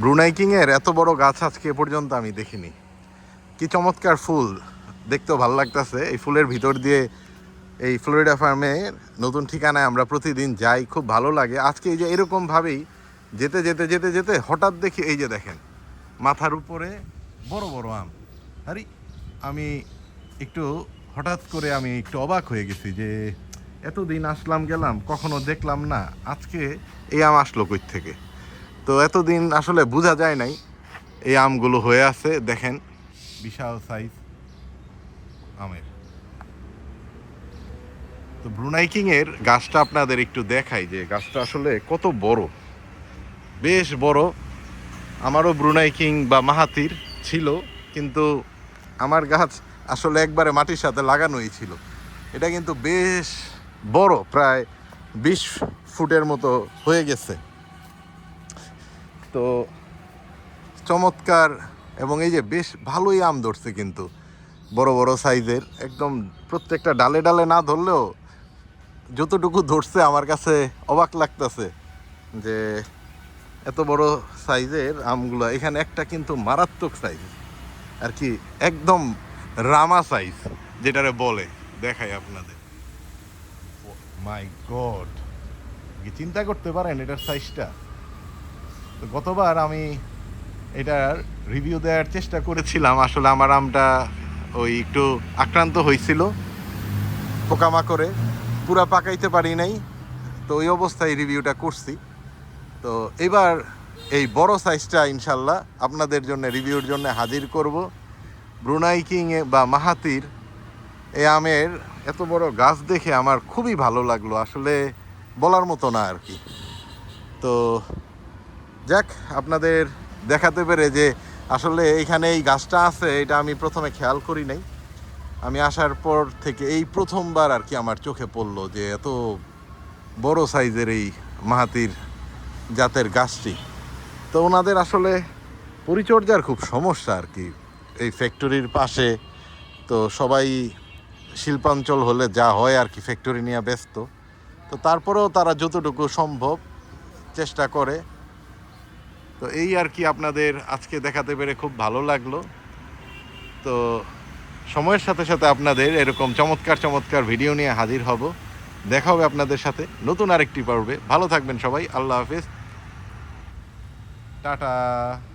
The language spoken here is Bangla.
ব্রুনাই কিংয়ের এত বড় গাছ আজকে এ পর্যন্ত আমি দেখিনি। কি চমৎকার ফুল। দেখতেও ভালো লাগতেছে। এই ফুলের ভিতর দিয়ে এই ফ্লোরিডা ফার্মে নতুন ঠিকানায় আমরা প্রতিদিন যাই, খুব ভালো লাগে। আজকে এই যে এরকমভাবেই যেতে যেতে যেতে যেতে হঠাৎ দেখি এই যে দেখেন, মাথার উপরে বড় বড় আম। আরে, আমি একটু হঠাৎ করে আমি একটু অবাক হয়ে গেছি যে এতদিন আসলাম, গেলাম, কখনো দেখলাম না। আজকে এই আম আসলো কই থেকে? তো এতদিন আসলে বোঝা যায় নাই এই আমগুলো হয়ে আছে, দেখেন। বিশাল সাইজ আমের। তো ব্রুনাই কিং এর গাছটা আপনাদের একটু দেখাই যে গাছটা আসলে কত বড়। বেশ বড়। আমারও ব্রুনাইকিং বা মাহাতির ছিল, কিন্তু আমার গাছ আসলে একবারে মাটির সাথে লাগানোই ছিল। এটা কিন্তু বেশ বড়, প্রায় বিশ ফুটের মতো হয়ে গেছে। তো চমৎকার এবং এই যে বেশ ভালোই আম ধরছে কিন্তু, বড় বড় সাইজের, একদম প্রত্যেকটা ডালে ডালে না ধরলেও যতটুকু ধরছে আমার কাছে অবাক লাগতেছে যে এত বড় সাইজের আমগুলো, এখানে একটা কিন্তু মারাত্মক সাইজ আর কি একদম রামা সাইজ যেটারে বলে, দেখাই আপনাদের। মাই গড চিন্তা করতে পারেন এটার সাইজটা? তো গতবার আমি এটার রিভিউ দেওয়ার চেষ্টা করেছিলাম। আসলে আমার আমটা ওই একটু আক্রান্ত হয়েছিল। পোকামাকড়ে পুরা পাকাইতে পারি নাই। তো ওই অবস্থায় রিভিউটা করছি। তো এবার এই বড় সাইজটা ইনশাল্লাহ আপনাদের জন্য রিভিউর জন্য হাজির করব। ব্রুনাই কিং বা মাহাতির এই আমের এত বড় গাছ দেখে আমার খুবই ভালো লাগল। আসলে বলার মতো না আর কি। তো যাক, আপনাদের দেখাতে পেরে যে আসলে এইখানে এই গাছটা আছে, এটা আমি প্রথমে খেয়াল করি নাই। আমি আসার পর থেকে এই প্রথমবার আর কি আমার চোখে পড়ল যে এত বড় সাইজের এই মাহাতির জাতের গাছটি। তো ওনাদের আসলে পরিচর্যার খুব সমস্যা আর কি। এই ফ্যাক্টরির পাশে তো সবাই শিল্পাঞ্চল হলে যা হয় আর কি, ফ্যাক্টরি নিয়ে ব্যস্ত। তো তারপরেও তারা যতটুকু সম্ভব চেষ্টা করে। তো এই আর কি আপনাদের আজকে দেখাতে পেরে খুব ভালো লাগল। তো সময়ের সাথে সাথে আপনাদের এরকম চমৎকার চমৎকার ভিডিও নিয়ে হাজির হব। দেখা হবে আপনাদের সাথে নতুন আরেকটি পর্বে। ভালো থাকবেন সবাই। আল্লাহ হাফিজ। টাটা।